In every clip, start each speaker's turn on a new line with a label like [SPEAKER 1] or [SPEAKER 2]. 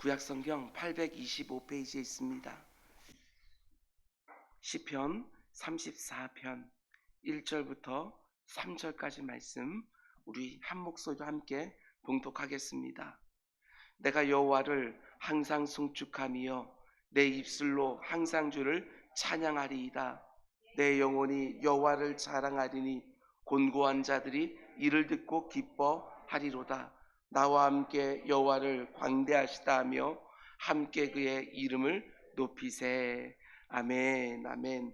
[SPEAKER 1] 구약 성경 825페이지에 있습니다. 시편 34편 1절부터 3절까지 말씀 우리 한 목소리로 함께 봉독하겠습니다. 내가 여호와를 항상 송축하며 내 입술로 항상 주를 찬양하리이다. 내 영혼이 여호와를 자랑하리니 곤고한 자들이 이를 듣고 기뻐하리로다. 나와 함께 여호와를 광대하시다 하며 함께 그의 이름을 높이세. 아멘, 아멘.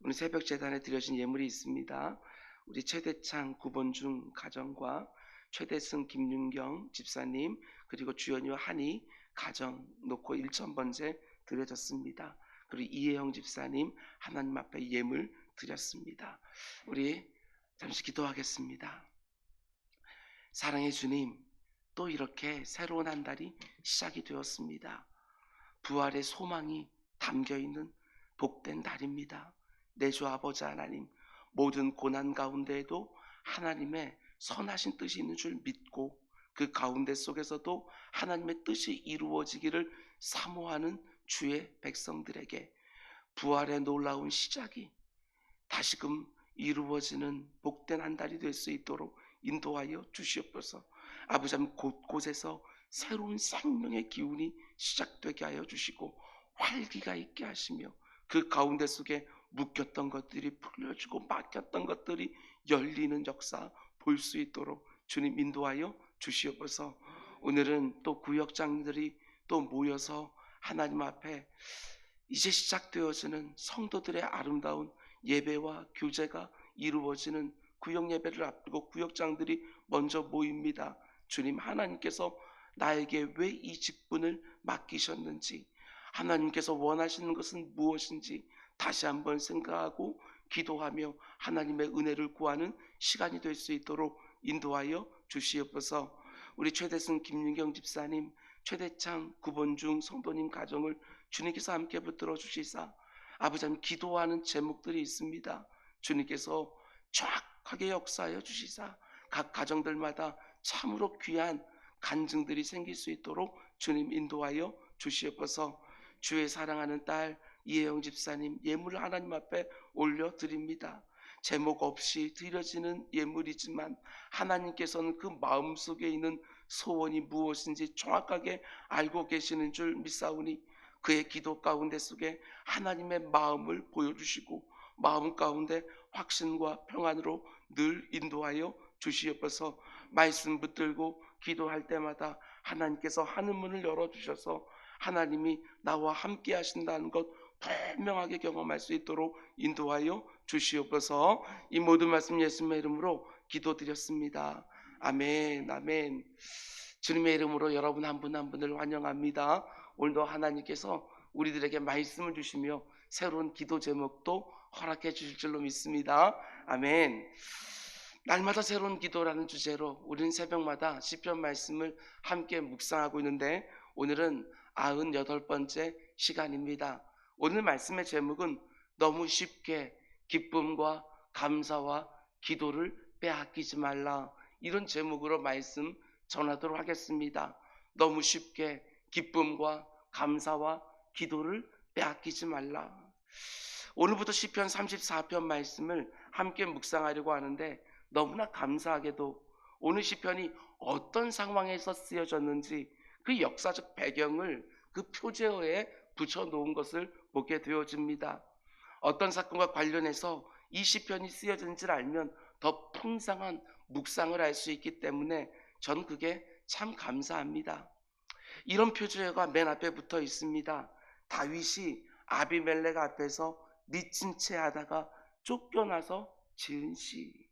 [SPEAKER 1] 오늘 새벽 재단에 드려진 예물이 있습니다. 우리 최대창 구본중 가정과 최대승 김윤경 집사님 그리고 주연이와 한이 가정 놓고 1천 번째 드려졌습니다. 그리고 이혜영 집사님 하나님 앞에 예물 드렸습니다. 우리 잠시 기도하겠습니다. 사랑의 주님, 또 이렇게 새로운 한 달이 시작이 되었습니다. 부활의 소망이 담겨 있는 복된 달입니다. 내 주 아버지 하나님, 모든 고난 가운데에도 하나님의 선하신 뜻이 있는 줄 믿고 그 가운데 속에서도 하나님의 뜻이 이루어지기를 사모하는 주의 백성들에게 부활의 놀라운 시작이 다시금 이루어지는 복된 한 달이 될 수 있도록 인도하여 주시옵소서. 아버지 하나님 곳곳에서 새로운 생명의 기운이 시작되게 하여 주시고 활기가 있게 하시며 그 가운데 속에 묶였던 것들이 풀려지고 막혔던 것들이 열리는 역사 볼 수 있도록 주님 인도하여 주시옵소서. 오늘은 또 구역장들이 또 모여서 하나님 앞에 이제 시작되어지는 성도들의 아름다운 예배와 교제가 이루어지는 구역 예배를 앞두고 구역장들이 먼저 모입니다. 주님 하나님께서 나에게 왜 이 직분을 맡기셨는지 하나님께서 원하시는 것은 무엇인지 다시 한번 생각하고 기도하며 하나님의 은혜를 구하는 시간이 될 수 있도록 인도하여 주시옵소서. 우리 최대승 김윤경 집사님, 최대창 구본중 성도님 가정을 주님께서 함께 붙들어 주시사 아버지 하나님 기도하는 제목들이 있습니다. 주님께서 정확하게 역사하여 주시사 각 가정들마다 참으로 귀한 간증들이 생길 수 있도록 주님 인도하여 주시옵소서. 주의 사랑하는 딸 이혜영 집사님 예물을 하나님 앞에 올려 드립니다. 제목 없이 드려지는 예물이지만 하나님께서는 그 마음 속에 있는 소원이 무엇인지 정확하게 알고 계시는 줄 믿사오니 그의 기도 가운데 속에 하나님의 마음을 보여주시고 마음 가운데 확신과 평안으로 늘 인도하여 주시옵소서 말씀 붙들고 기도할 때마다 하나님께서 하늘 문을 열어주셔서 하나님이 나와 함께 하신다는 것 분명하게 경험할 수 있도록 인도하여 주시옵소서 이 모든 말씀 예수님의 이름으로 기도드렸습니다. 아멘, 아멘. 주님의 이름으로 여러분 한 분한 분을 환영합니다. 오늘도 하나님께서 우리들에게 말씀을 주시며 새로운 기도 제목도 허락해 주실 줄로 믿습니다. 아멘. 날마다 새로운 기도라는 주제로 우리는 새벽마다 시편 말씀을 함께 묵상하고 있는데 오늘은 98번째 시간입니다. 오늘 말씀의 제목은 너무 쉽게 기쁨과 감사와 기도를 빼앗기지 말라. 이런 제목으로 말씀 전하도록 하겠습니다. 너무 쉽게 기쁨과 감사와 기도를 빼앗기지 말라. 오늘부터 시편 34편 말씀을 함께 묵상하려고 하는데 너무나 감사하게도 오늘 시편이 어떤 상황에서 쓰여졌는지 그 역사적 배경을 그 표제어에 붙여 놓은 것을 보게 되어집니다. 어떤 사건과 관련해서 이 시편이 쓰여진지를 알면 더 풍성한 묵상을 할 수 있기 때문에 전 그게 참 감사합니다. 이런 표제가 맨 앞에 붙어 있습니다. 다윗이 아비멜렉 앞에서 미친 채 하다가 쫓겨나서 지은 시.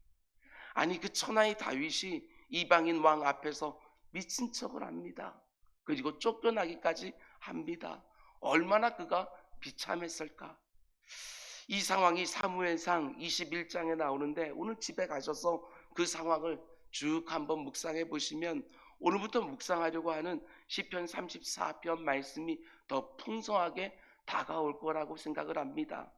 [SPEAKER 1] 아니 그 천하의 다윗이 이방인 왕 앞에서 미친 척을 합니다. 그리고 쫓겨나기까지 합니다. 얼마나 그가 비참했을까? 이 상황이 사무엘상 21장에 나오는데 오늘 집에 가셔서 그 상황을 쭉 한번 묵상해 보시면 오늘부터 묵상하려고 하는 시편 34편 말씀이 더 풍성하게 다가올 거라고 생각을 합니다.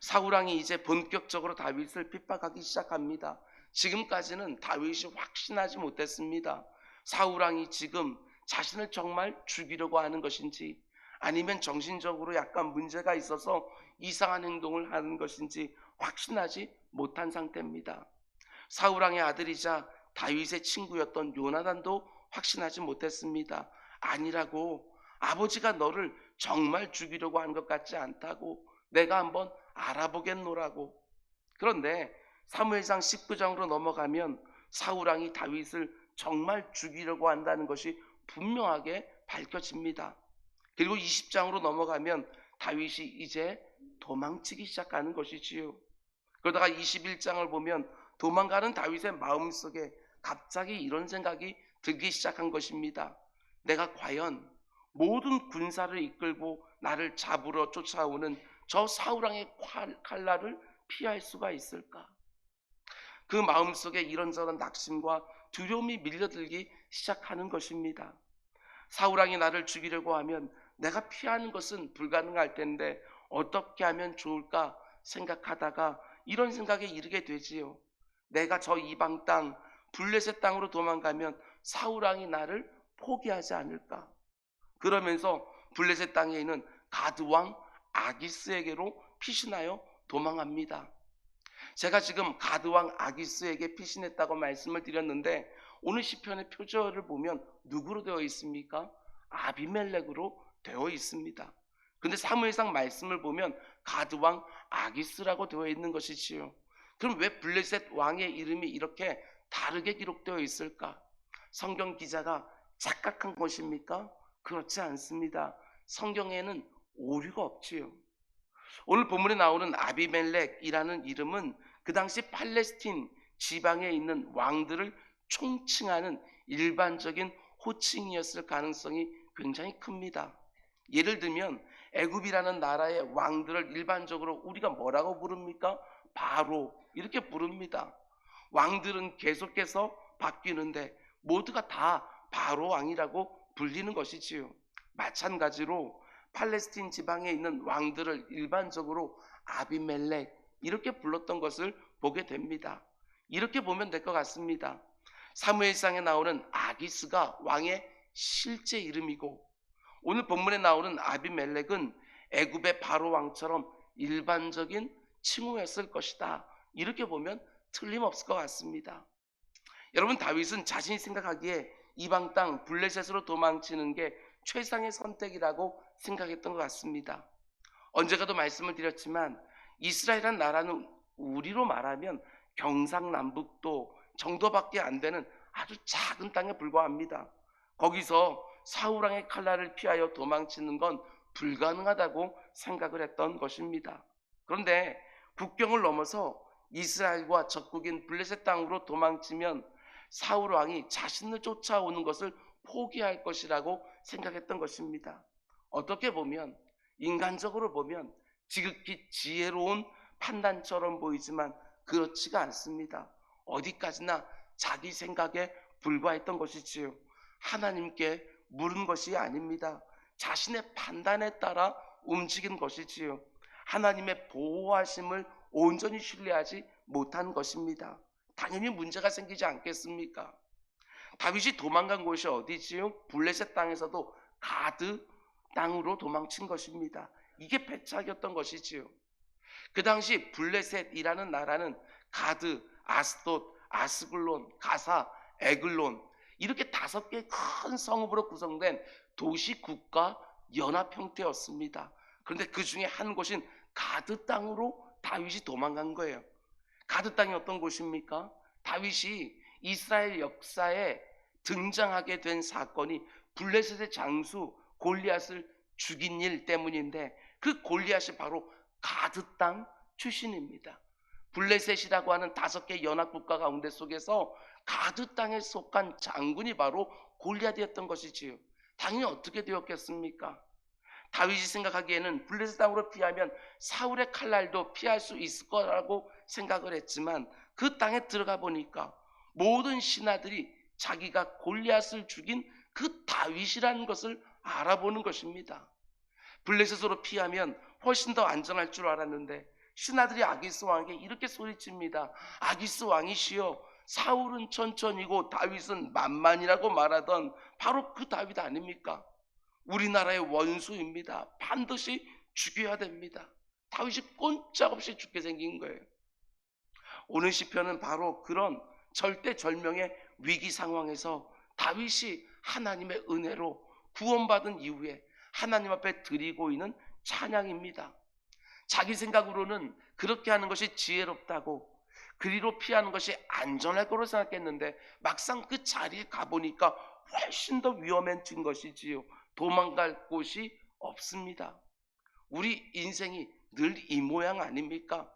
[SPEAKER 1] 사우랑이 이제 본격적으로 다윗을 핍박하기 시작합니다. 지금까지는 다윗이 확신하지 못했습니다. 사우랑이 지금 자신을 정말 죽이려고 하는 것인지 아니면 정신적으로 약간 문제가 있어서 이상한 행동을 하는 것인지 확신하지 못한 상태입니다. 사우랑의 아들이자 다윗의 친구였던 요나단도 확신하지 못했습니다. 아니라고 아버지가 너를 정말 죽이려고 한 것 같지 않다고 내가 한번 알아보겠노라고. 그런데 사무엘상 19장으로 넘어가면 사우랑이 다윗을 정말 죽이려고 한다는 것이 분명하게 밝혀집니다. 그리고 20장으로 넘어가면 다윗이 이제 도망치기 시작하는 것이지요. 그러다가 21장을 보면 도망가는 다윗의 마음속에 갑자기 이런 생각이 들기 시작한 것입니다. 내가 과연 모든 군사를 이끌고 나를 잡으러 쫓아오는 저 사우랑의 칼- 칼날을 피할 수가 있을까? 그 마음속에 이런저런 낙심과 두려움이 밀려들기 시작하는 것입니다. 사우랑이 나를 죽이려고 하면 내가 피하는 것은 불가능할 텐데 어떻게 하면 좋을까 생각하다가 이런 생각에 이르게 되지요. 내가 저 이방 땅 블레셋 땅으로 도망가면 사우랑이 나를 포기하지 않을까? 그러면서 블레셋 땅에 있는 가드 왕 아기스에게로 피신하여 도망합니다. 제가 지금 가드 왕 아기스에게 피신했다고 말씀을 드렸는데 오늘 시편의 표절을 보면 누구로 되어 있습니까? 아비멜렉으로 되어 있습니다. 근데 사무엘상 말씀을 보면 가드 왕 아기스라고 되어 있는 것이지요. 그럼 왜 블레셋 왕의 이름이 이렇게 다르게 기록되어 있을까? 성경 기자가 착각한 것입니까? 그렇지 않습니다. 성경에는 오류가 없지요. 오늘 본문에 나오는 아비멜렉이라는 이름은 그 당시 팔레스틴 지방에 있는 왕들을 총칭하는 일반적인 호칭이었을 가능성이 굉장히 큽니다. 예를 들면 애굽이라는 나라의 왕들을 일반적으로 우리가 뭐라고 부릅니까? 바로 이렇게 부릅니다. 왕들은 계속해서 바뀌는데 모두가 다 바로 왕이라고 불리는 것이지요. 마찬가지로 팔레스틴 지방에 있는 왕들을 일반적으로 아비멜렉 이렇게 불렀던 것을 보게 됩니다. 이렇게 보면 될 것 같습니다. 사무엘상에 나오는 아기스가 왕의 실제 이름이고 오늘 본문에 나오는 아비멜렉은 애굽의 바로 왕처럼 일반적인 칭호였을 것이다. 이렇게 보면 틀림없을 것 같습니다. 여러분 다윗은 자신이 생각하기에 이방 땅 블레셋으로 도망치는 게 최상의 선택이라고 생각했던 것 같습니다. 언제가도 말씀을 드렸지만 이스라엘이란 나라는 우리로 말하면 경상남북도 정도밖에 안 되는 아주 작은 땅에 불과합니다. 거기서 사우랑의 칼날을 피하여 도망치는 건 불가능하다고 생각을 했던 것입니다. 그런데 국경을 넘어서 이스라엘과 적국인 블레셋 땅으로 도망치면 사울 왕이 자신을 쫓아오는 것을 포기할 것이라고 생각했던 것입니다. 어떻게 보면 인간적으로 보면 지극히 지혜로운 판단처럼 보이지만 그렇지가 않습니다. 어디까지나 자기 생각에 불과했던 것이지요. 하나님께 물은 것이 아닙니다. 자신의 판단에 따라 움직인 것이지요. 하나님의 보호하심을 온전히 신뢰하지 못한 것입니다. 당연히 문제가 생기지 않겠습니까? 다윗이 도망간 곳이 어디지요? 블레셋 땅에서도 가드 땅으로 도망친 것입니다. 이게 배착이었던 것이지요. 그 당시 블레셋이라는 나라는 가드, 아스돗, 아스글론, 가사, 에글론 이렇게 다섯 개의 큰 성읍으로 구성된 도시 국가 연합 형태였습니다. 그런데 그 중에 한 곳인 가드 땅으로 다윗이 도망간 거예요. 가드 땅이 어떤 곳입니까? 다윗이 이스라엘 역사에 등장하게 된 사건이 블레셋의 장수 골리앗을 죽인 일 때문인데 그 골리앗이 바로 가드 땅 출신입니다. 블레셋이라고 하는 다섯 개 연합 국가 가운데 속에서 가드 땅에 속한 장군이 바로 골리앗이었던 것이지요. 당연히 어떻게 되었겠습니까? 다윗이 생각하기에는 블레셋 땅으로 피하면 사울의 칼날도 피할 수 있을 거라고 생각을 했지만 그 땅에 들어가 보니까 모든 신하들이 자기가 골리앗을 죽인 그 다윗이라는 것을 알아보는 것입니다. 블레셋으로 피하면 훨씬 더 안전할 줄 알았는데 신하들이 아기스 왕에게 이렇게 소리칩니다. 아기스 왕이시여 사울은 천천히고 다윗은 만만이라고 말하던 바로 그 다윗 아닙니까? 우리나라의 원수입니다. 반드시 죽여야 됩니다. 다윗이 꼼짝없이 죽게 생긴 거예요. 오늘 시편은 바로 그런 절대절명의 위기 상황에서 다윗이 하나님의 은혜로 구원받은 이후에 하나님 앞에 드리고 있는 찬양입니다. 자기 생각으로는 그렇게 하는 것이 지혜롭다고 그리로 피하는 것이 안전할 거로 생각했는데 막상 그 자리에 가보니까 훨씬 더 위험해진 것이지요. 도망갈 곳이 없습니다. 우리 인생이 늘 이 모양 아닙니까?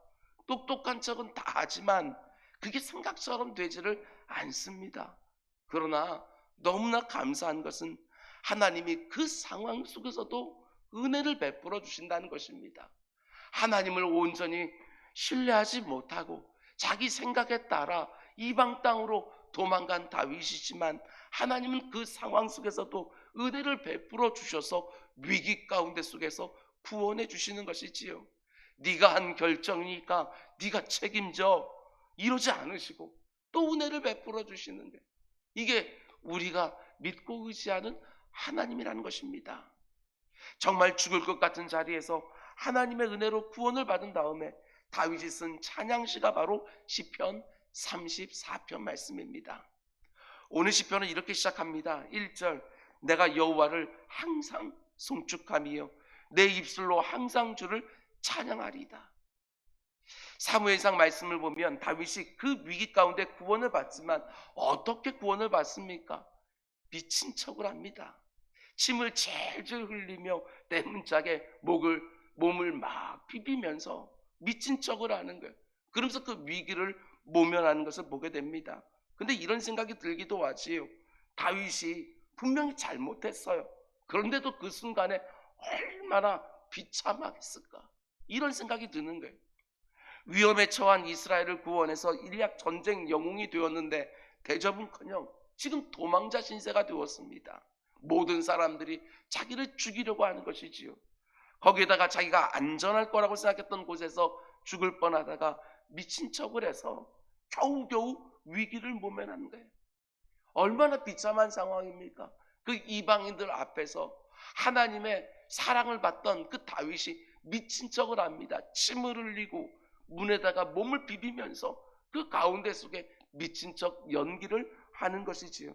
[SPEAKER 1] 똑똑한 척은 다 하지만 그게 생각처럼 되지를 않습니다. 그러나 너무나 감사한 것은 하나님이 그 상황 속에서도 은혜를 베풀어 주신다는 것입니다. 하나님을 온전히 신뢰하지 못하고 자기 생각에 따라 이방 땅으로 도망간 다윗이지만 하나님은 그 상황 속에서도 은혜를 베풀어 주셔서 위기 가운데 속에서 구원해 주시는 것이지요. 네가 한 결정이니까 네가 책임져 이러지 않으시고 또 은혜를 베풀어 주시는 게 이게 우리가 믿고 의지하는 하나님이라는 것입니다. 정말 죽을 것 같은 자리에서 하나님의 은혜로 구원을 받은 다음에 다윗이 쓴 찬양시가 바로 시편 34편 말씀입니다. 오늘 시편은 이렇게 시작합니다. 1절 내가 여호와를 항상 송축하며 내 입술로 항상 주를 찬양하리이다. 사무엘상 말씀을 보면 다윗이 그 위기 가운데 구원을 받지만 어떻게 구원을 받습니까? 미친 척을 합니다. 침을 질질 흘리며 내 문짝에 목을 몸을 막 비비면서 미친 척을 하는 거예요. 그러면서 그 위기를 모면하는 것을 보게 됩니다. 근데 이런 생각이 들기도 하지요. 다윗이 분명히 잘못했어요. 그런데도 그 순간에 얼마나 비참하겠을까? 이런 생각이 드는 거예요. 위험에 처한 이스라엘을 구원해서 일약 전쟁 영웅이 되었는데 대접은커녕 지금 도망자 신세가 되었습니다. 모든 사람들이 자기를 죽이려고 하는 것이지요. 거기에다가 자기가 안전할 거라고 생각했던 곳에서 죽을 뻔하다가 미친 척을 해서 겨우겨우 위기를 모면한 거예요. 얼마나 비참한 상황입니까? 그 이방인들 앞에서 하나님의 사랑을 받던 그 다윗이 미친 척을 합니다. 침을 흘리고 문에다가 몸을 비비면서 그 가운데 속에 미친 척 연기를 하는 것이지요.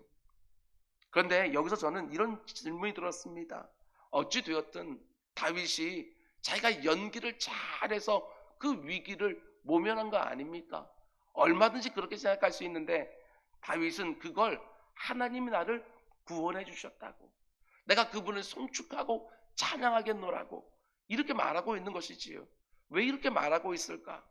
[SPEAKER 1] 그런데 여기서 저는 이런 질문이 들었습니다. 어찌 되었든 다윗이 자기가 연기를 잘해서 그 위기를 모면한 거 아닙니까? 얼마든지 그렇게 생각할 수 있는데 다윗은 그걸 하나님이 나를 구원해 주셨다고. 내가 그분을 송축하고 찬양하겠노라고 이렇게 말하고 있는 것이지요. 왜 이렇게 말하고 있을까?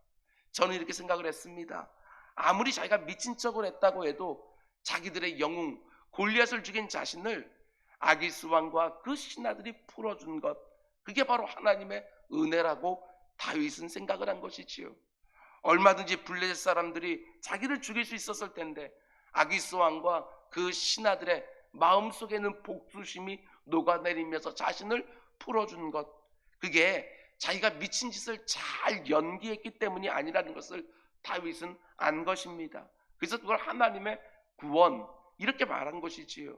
[SPEAKER 1] 저는 이렇게 생각을 했습니다. 아무리 자기가 미친 척을 했다고 해도 자기들의 영웅 골리앗을 죽인 자신을 아기스 왕과 그 신하들이 풀어준 것 그게 바로 하나님의 은혜라고 다윗은 생각을 한 것이지요. 얼마든지 블레셋 사람들이 자기를 죽일 수 있었을 텐데 아기스 왕과 그 신하들의 마음속에 는 복수심이 녹아내리면서 자신을 풀어준 것 그게 자기가 미친 짓을 잘 연기했기 때문이 아니라는 것을 다윗은 안 것입니다. 그래서 그걸 하나님의 구원 이렇게 말한 것이지요.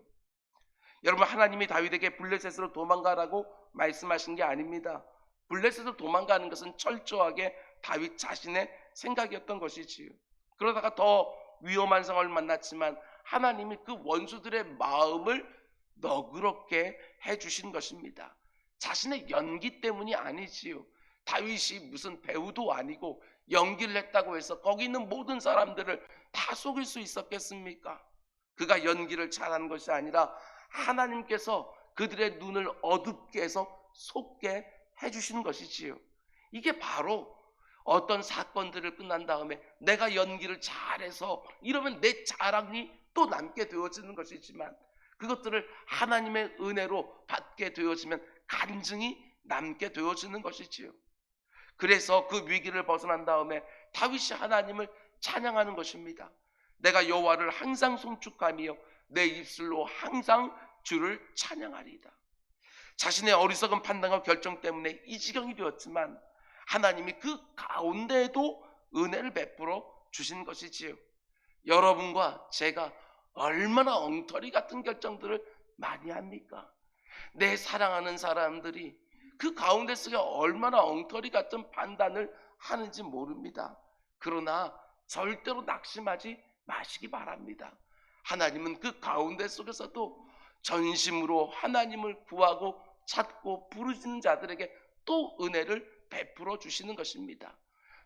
[SPEAKER 1] 여러분 하나님이 다윗에게 블레셋으로 도망가라고 말씀하신 게 아닙니다. 블레셋으로 도망가는 것은 철저하게 다윗 자신의 생각이었던 것이지요. 그러다가 더 위험한 상황을 만났지만 하나님이 그 원수들의 마음을 너그럽게 해주신 것입니다. 자신의 연기 때문이 아니지요. 다윗이 무슨 배우도 아니고 연기를 했다고 해서 거기 있는 모든 사람들을 다 속일 수 있었겠습니까? 그가 연기를 잘한 것이 아니라 하나님께서 그들의 눈을 어둡게 해서 속게 해주신 것이지요. 이게 바로 어떤 사건들을 끝난 다음에 내가 연기를 잘해서 이러면 내 자랑이 또 남게 되어지는 것이지만 그것들을 하나님의 은혜로 받게 되어지면 간증이 남게 되어지는 것이지요. 그래서 그 위기를 벗어난 다음에 다윗이 하나님을 찬양하는 것입니다. 내가 여호와를 항상 송축하며 내 입술로 항상 주를 찬양하리이다. 자신의 어리석은 판단과 결정 때문에 이 지경이 되었지만 하나님이 그 가운데에도 은혜를 베풀어 주신 것이지요. 여러분과 제가 얼마나 엉터리 같은 결정들을 많이 합니까? 내 사랑하는 사람들이 그 가운데 속에 얼마나 엉터리 같은 판단을 하는지 모릅니다. 그러나 절대로 낙심하지 마시기 바랍니다. 하나님은 그 가운데 속에서도 전심으로 하나님을 구하고 찾고 부르짖는 자들에게 또 은혜를 베풀어 주시는 것입니다.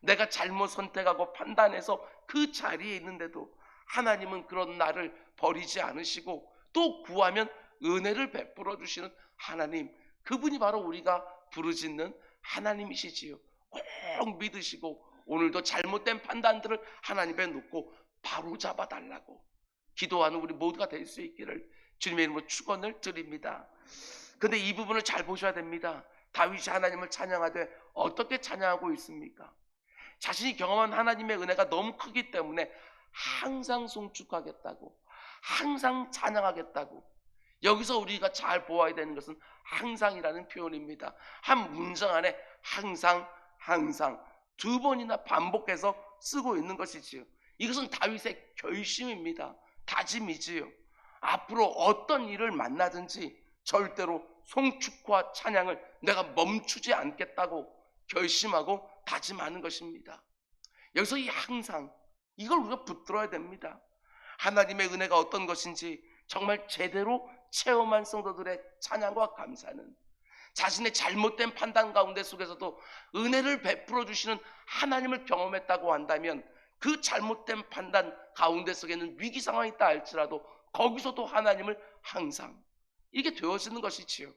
[SPEAKER 1] 내가 잘못 선택하고 판단해서 그 자리에 있는데도 하나님은 그런 나를 버리지 않으시고 또 구하면 은혜를 베풀어 주시는 하나님, 그분이 바로 우리가 부르짖는 하나님이시지요. 꼭 믿으시고 오늘도 잘못된 판단들을 하나님에 놓고 바로 잡아 달라고 기도하는 우리 모두가 될 수 있기를 주님의 이름으로 축원을 드립니다. 근데 이 부분을 잘 보셔야 됩니다. 다윗이 하나님을 찬양하되 어떻게 찬양하고 있습니까? 자신이 경험한 하나님의 은혜가 너무 크기 때문에 항상 송축하겠다고, 항상 찬양하겠다고. 여기서 우리가 잘 보아야 되는 것은 항상이라는 표현입니다. 한 문장 안에 항상, 항상 두 번이나 반복해서 쓰고 있는 것이지요. 이것은 다윗의 결심입니다. 다짐이지요. 앞으로 어떤 일을 만나든지 절대로 송축과 찬양을 내가 멈추지 않겠다고 결심하고 다짐하는 것입니다. 여기서 이 항상 이걸 우리가 붙들어야 됩니다. 하나님의 은혜가 어떤 것인지 정말 제대로 체험한 성도들의 찬양과 감사는 자신의 잘못된 판단 가운데 속에서도 은혜를 베풀어 주시는 하나님을 경험했다고 한다면 그 잘못된 판단 가운데 속에는 위기 상황이 있다 할지라도 거기서도 하나님을 항상 이게 되어지는 것이지요.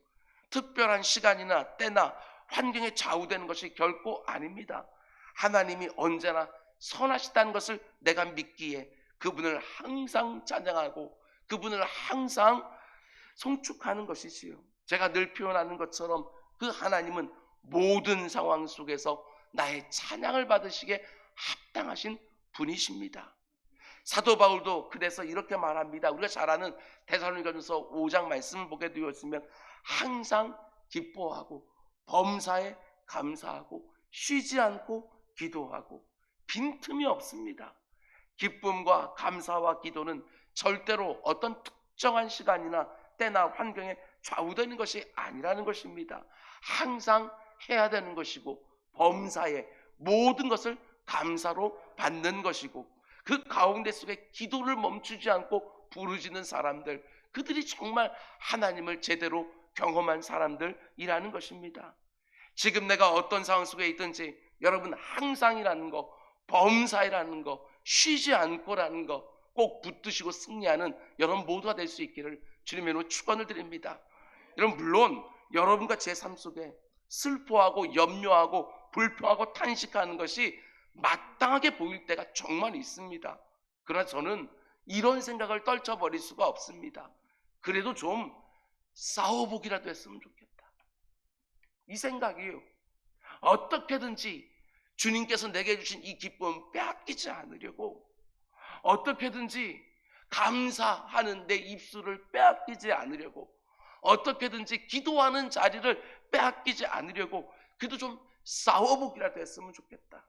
[SPEAKER 1] 특별한 시간이나 때나 환경에 좌우되는 것이 결코 아닙니다. 하나님이 언제나 선하시다는 것을 내가 믿기에 그분을 항상 찬양하고 그분을 항상 송축하는 것이지요. 제가 늘 표현하는 것처럼 그 하나님은 모든 상황 속에서 나의 찬양을 받으시기에 합당하신 분이십니다. 사도 바울도 그래서 이렇게 말합니다. 우리가 잘 아는 대사로니가전서 5장 말씀을 보게 되었으면 항상 기뻐하고 범사에 감사하고 쉬지 않고 기도하고 빈틈이 없습니다. 기쁨과 감사와 기도는 절대로 어떤 특정한 시간이나 때나 환경에 좌우되는 것이 아니라는 것입니다. 항상 해야 되는 것이고 범사에 모든 것을 감사로 받는 것이고 그 가운데 속에 기도를 멈추지 않고 부르짖는 사람들 그들이 정말 하나님을 제대로 경험한 사람들이라는 것입니다. 지금 내가 어떤 상황 속에 있든지 여러분 항상이라는 거, 범사이라는 거, 쉬지 않고라는 거 꼭 붙드시고 승리하는 여러분 모두가 될 수 있기를 주님의 이름으로 축원을 드립니다. 여러분 물론 여러분과 제 삶 속에 슬퍼하고 염려하고 불평하고 탄식하는 것이 마땅하게 보일 때가 정말 있습니다. 그러나 저는 이런 생각을 떨쳐버릴 수가 없습니다. 그래도 좀 싸워보기라도 했으면 좋겠다. 이 생각이에요. 어떻게든지 주님께서 내게 주신 이 기쁨 빼앗기지 않으려고 어떻게든지 감사하는 내 입술을 빼앗기지 않으려고 어떻게든지 기도하는 자리를 빼앗기지 않으려고 그래도 좀 싸워보기라도 했으면 좋겠다.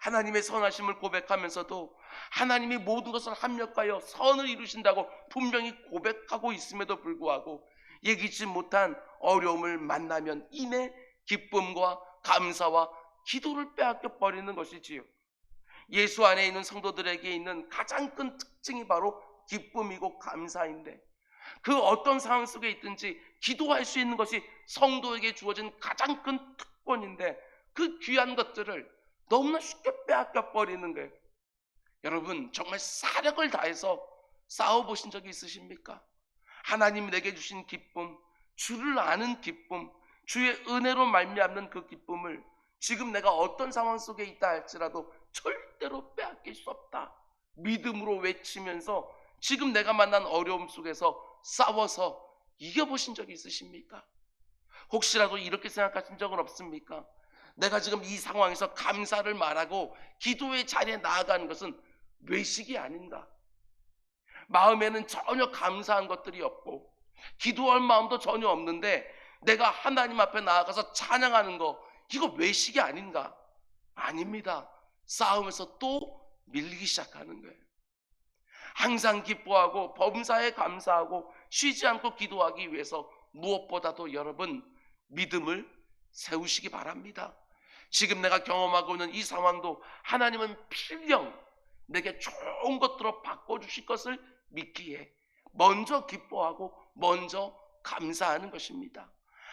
[SPEAKER 1] 하나님의 선하심을 고백하면서도 하나님이 모든 것을 합력하여 선을 이루신다고 분명히 고백하고 있음에도 불구하고 얘기치 못한 어려움을 만나면 이내 기쁨과 감사와 기도를 빼앗겨 버리는 것이지요. 예수 안에 있는 성도들에게 있는 가장 큰 특징이 바로 기쁨이고 감사인데 그 어떤 상황 속에 있든지 기도할 수 있는 것이 성도에게 주어진 가장 큰 특권인데 그 귀한 것들을 너무나 쉽게 빼앗겨 버리는 거예요. 여러분 정말 사력을 다해서 싸워 보신 적이 있으십니까? 하나님이 내게 주신 기쁨, 주를 아는 기쁨, 주의 은혜로 말미암는 그 기쁨을 지금 내가 어떤 상황 속에 있다 할지라도 절대로 빼앗길 수 없다. 믿음으로 외치면서 지금 내가 만난 어려움 속에서 싸워서 이겨보신 적이 있으십니까? 혹시라도 이렇게 생각하신 적은 없습니까? 내가 지금 이 상황에서 감사를 말하고 기도의 자리에 나아가는 것은 외식이 아닌가? 마음에는 전혀 감사한 것들이 없고 기도할 마음도 전혀 없는데 내가 하나님 앞에 나아가서 찬양하는 거 이거 외식이 아닌가? 아닙니다. 싸움에서 또 밀리기 시작하는 거예요. 항상 기뻐하고 범사에 감사하고 쉬지 않고 기도하기 위해서 무엇보다도 여러분 믿음을 세우시기 바랍니다. 지금 내가 경험하고 있는 이 상황도 하나님은 필령 내게 좋은 것들로 바꿔주실 것을 믿기에 먼저 기뻐하고 먼저 감사하는 것입니다.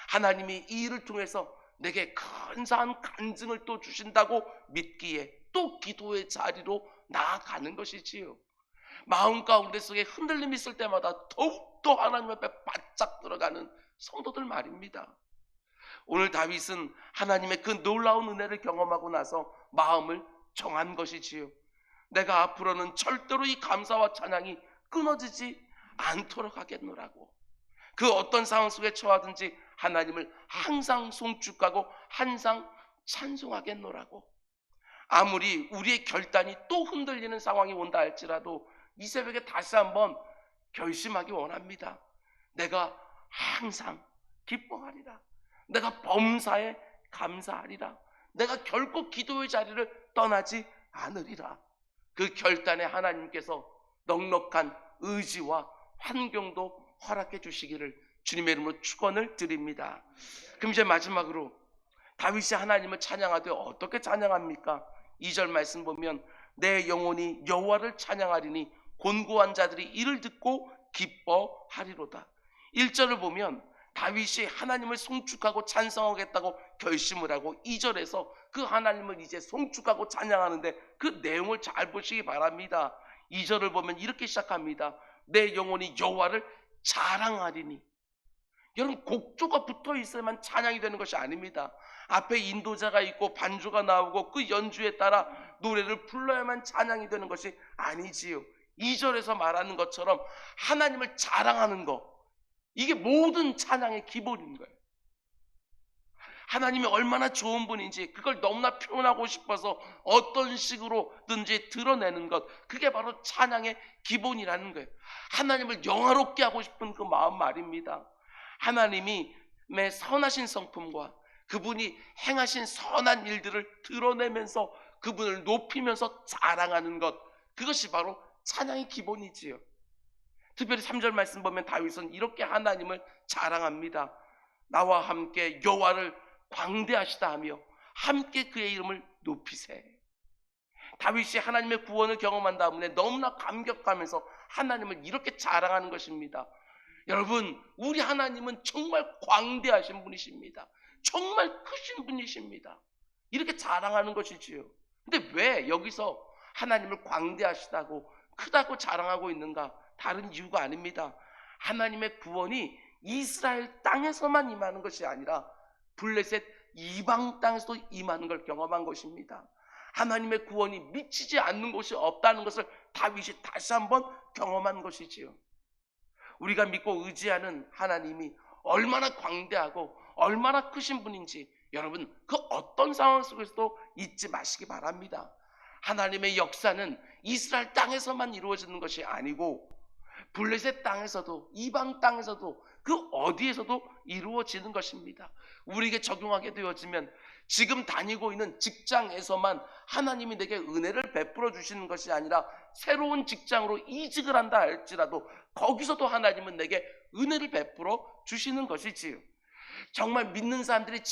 [SPEAKER 1] 하나님이 이 일을 통해서 내게 근사한 간증을 또 주신다고 믿기에 또 기도의 자리로 나아가는 것이지요. 마음 가운데 속에 흔들림이 있을 때마다 더욱더 하나님 앞에 바짝 들어가는 성도들 말입니다. 오늘 다윗은 하나님의 그 놀라운 은혜를 경험하고 나서 마음을 정한 것이지요. 내가 앞으로는 절대로 이 감사와 찬양이 끊어지지 않도록 하겠노라고. 그 어떤 상황 속에 처하든지 하나님을 항상 송축하고 항상 찬송하겠노라고. 아무리 우리의 결단이 또 흔들리는 상황이 온다 할지라도 이 새벽에 다시 한번 결심하기 원합니다. 내가 항상 기뻐하리라. 내가 범사에 감사하리라. 내가 결코 기도의 자리를 떠나지 않으리라. 그 결단에 하나님께서 넉넉한 의지와 환경도 허락해 주시기를 주님의 이름으로 축원을 드립니다. 그럼 이제 마지막으로 다윗이 하나님을 찬양하되 어떻게 찬양합니까? 2절 말씀 보면 내 영혼이 여호와를 찬양하리니 곤고한 자들이 이를 듣고 기뻐하리로다. 1절을 보면 다윗이 하나님을 송축하고 찬성하겠다고 결심을 하고 2절에서 그 하나님을 이제 송축하고 찬양하는데 그 내용을 잘 보시기 바랍니다. 2절을 보면 이렇게 시작합니다. 내 영혼이 여호와를 자랑하리니 여러분 곡조가 붙어 있어야만 찬양이 되는 것이 아닙니다. 앞에 인도자가 있고 반주가 나오고 그 연주에 따라 노래를 불러야만 찬양이 되는 것이 아니지요. 2절에서 말하는 것처럼 하나님을 자랑하는 것 이게 모든 찬양의 기본인 거예요. 하나님이 얼마나 좋은 분인지 그걸 너무나 표현하고 싶어서 어떤 식으로든지 드러내는 것 그게 바로 찬양의 기본이라는 거예요. 하나님을 영화롭게 하고 싶은 그 마음 말입니다. 하나님이 매 선하신 성품과 그분이 행하신 선한 일들을 드러내면서 그분을 높이면서 자랑하는 것 그것이 바로 찬양의 기본이지요. 특별히 3절 말씀 보면 다윗은 이렇게 하나님을 자랑합니다. 나와 함께 여호와를 광대하시다 하며 함께 그의 이름을 높이세. 다윗이 하나님의 구원을 경험한 다음에 너무나 감격하면서 하나님을 이렇게 자랑하는 것입니다. 여러분, 우리 하나님은 정말 광대하신 분이십니다. 정말 크신 분이십니다. 이렇게 자랑하는 것이지요. 근데 왜 여기서 하나님을 광대하시다고 크다고 자랑하고 있는가? 다른 이유가 아닙니다. 하나님의 구원이 이스라엘 땅에서만 임하는 것이 아니라 블레셋 이방 땅에서도 임하는 걸 경험한 것입니다. 하나님의 구원이 미치지 않는 곳이 없다는 것을 다윗이 다시 한번 경험한 것이지요. 우리가 믿고 의지하는 하나님이 얼마나 광대하고 얼마나 크신 분인지 여러분 그 어떤 상황 속에서도 잊지 마시기 바랍니다. 하나님의 역사는 이스라엘 땅에서만 이루어지는 것이 아니고 블레셋 땅에서도 이방 땅에서도 그 어디에서도 이루어지는 것입니다. 우리에게 적용하게 되어지면 지금 다니고 있는 직장에서만 하나님이 내게 은혜를 베풀어 주시는 것이 아니라 새로운 직장으로 이직을 한다 할지라도 거기서도 하나님은 내게 은혜를 베풀어 주시는 것이지요. 정말 믿는 사람들이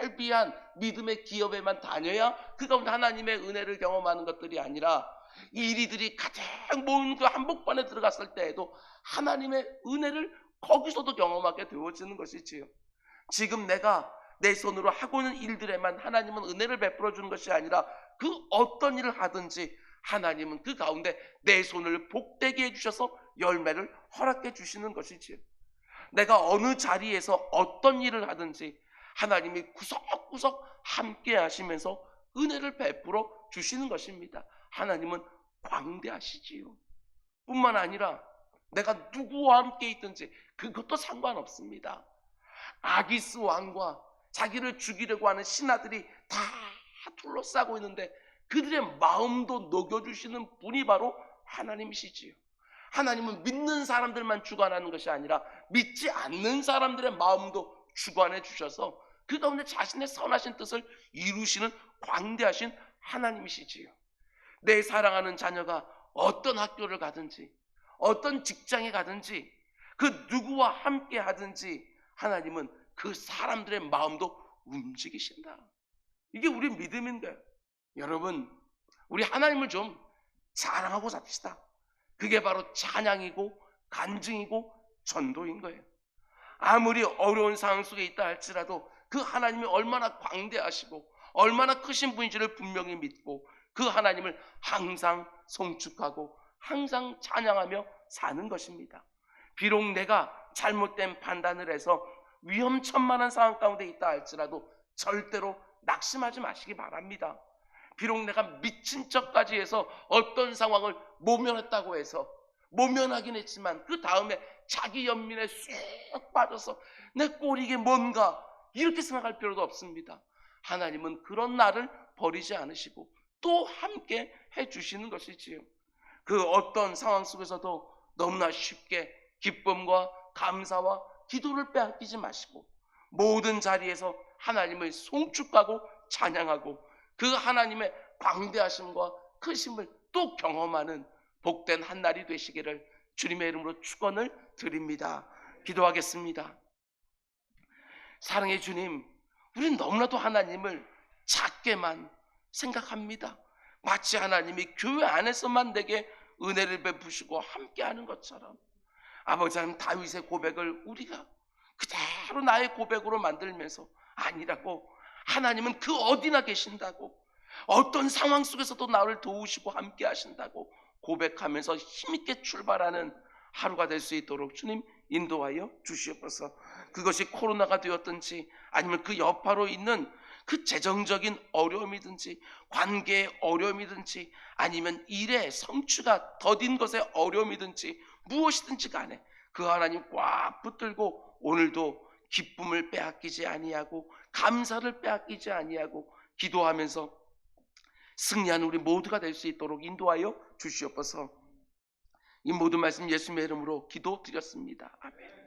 [SPEAKER 1] 제일 비한 믿음의 기업에만 다녀야 그 가운데 하나님의 은혜를 경험하는 것들이 아니라 이리들이 가장 모은 그 한복판에 들어갔을 때에도 하나님의 은혜를 거기서도 경험하게 되어지는 것이지요. 지금 내가 내 손으로 하고 있는 일들에만 하나님은 은혜를 베풀어 주는 것이 아니라 그 어떤 일을 하든지 하나님은 그 가운데 내 손을 복되게 해주셔서 열매를 허락해 주시는 것이지요. 내가 어느 자리에서 어떤 일을 하든지 하나님이 구석구석 함께 하시면서 은혜를 베풀어 주시는 것입니다. 하나님은 광대하시지요. 뿐만 아니라 내가 누구와 함께 있든지 그것도 상관없습니다. 아기스 왕과 자기를 죽이려고 하는 신하들이 다 둘러싸고 있는데 그들의 마음도 녹여주시는 분이 바로 하나님이시지요. 하나님은 믿는 사람들만 주관하는 것이 아니라 믿지 않는 사람들의 마음도 주관해 주셔서 그 가운데 자신의 선하신 뜻을 이루시는 광대하신 하나님이시지요. 내 사랑하는 자녀가 어떤 학교를 가든지 어떤 직장에 가든지 그 누구와 함께 하든지 하나님은 그 사람들의 마음도 움직이신다. 이게 우리 믿음인 거예요. 여러분, 우리 하나님을 좀 자랑하고 삽시다. 그게 바로 찬양이고 간증이고 전도인 거예요. 아무리 어려운 상황 속에 있다 할지라도 그 하나님이 얼마나 광대하시고 얼마나 크신 분인지를 분명히 믿고 그 하나님을 항상 송축하고 항상 찬양하며 사는 것입니다. 비록 내가 잘못된 판단을 해서 위험천만한 상황 가운데 있다 할지라도 절대로 낙심하지 마시기 바랍니다. 비록 내가 미친 척까지 해서 어떤 상황을 모면했다고 해서 모면하긴 했지만 그 다음에 자기 연민에 쑥 빠져서 내 이게 뭔가 이렇게 생각할 필요도 없습니다. 하나님은 그런 나를 버리지 않으시고 또 함께 해 주시는 것이지요. 그 어떤 상황 속에서도 너무나 쉽게 기쁨과 감사와 기도를 빼앗기지 마시고 모든 자리에서 하나님을 송축하고 찬양하고 그 하나님의 광대하심과 크심을 또 경험하는 복된 한 날이 되시기를 주님의 이름으로 축원을 드립니다. 기도하겠습니다. 사랑의 주님, 우리는 너무나도 하나님을 작게만 생각합니다. 마치 하나님이 교회 안에서만 내게 은혜를 베푸시고 함께하는 것처럼 아버지 하나님 다윗의 고백을 우리가 그대로 나의 고백으로 만들면서 아니라고 하나님은 그 어디나 계신다고 어떤 상황 속에서도 나를 도우시고 함께 하신다고 고백하면서 힘있게 출발하는 하루가 될 수 있도록 주님 인도하여 주시옵소서. 그것이 코로나가 되었든지 아니면 그 여파로 있는 그 재정적인 어려움이든지 관계의 어려움이든지 아니면 일의 성취가 더딘 것의 어려움이든지 무엇이든지 간에 그 하나님 꽉 붙들고 오늘도 기쁨을 빼앗기지 아니하고 감사를 빼앗기지 아니하고 기도하면서 승리하는 우리 모두가 될 수 있도록 인도하여 주시옵소서. 이 모든 말씀 예수님의 이름으로 기도드렸습니다. 아멘.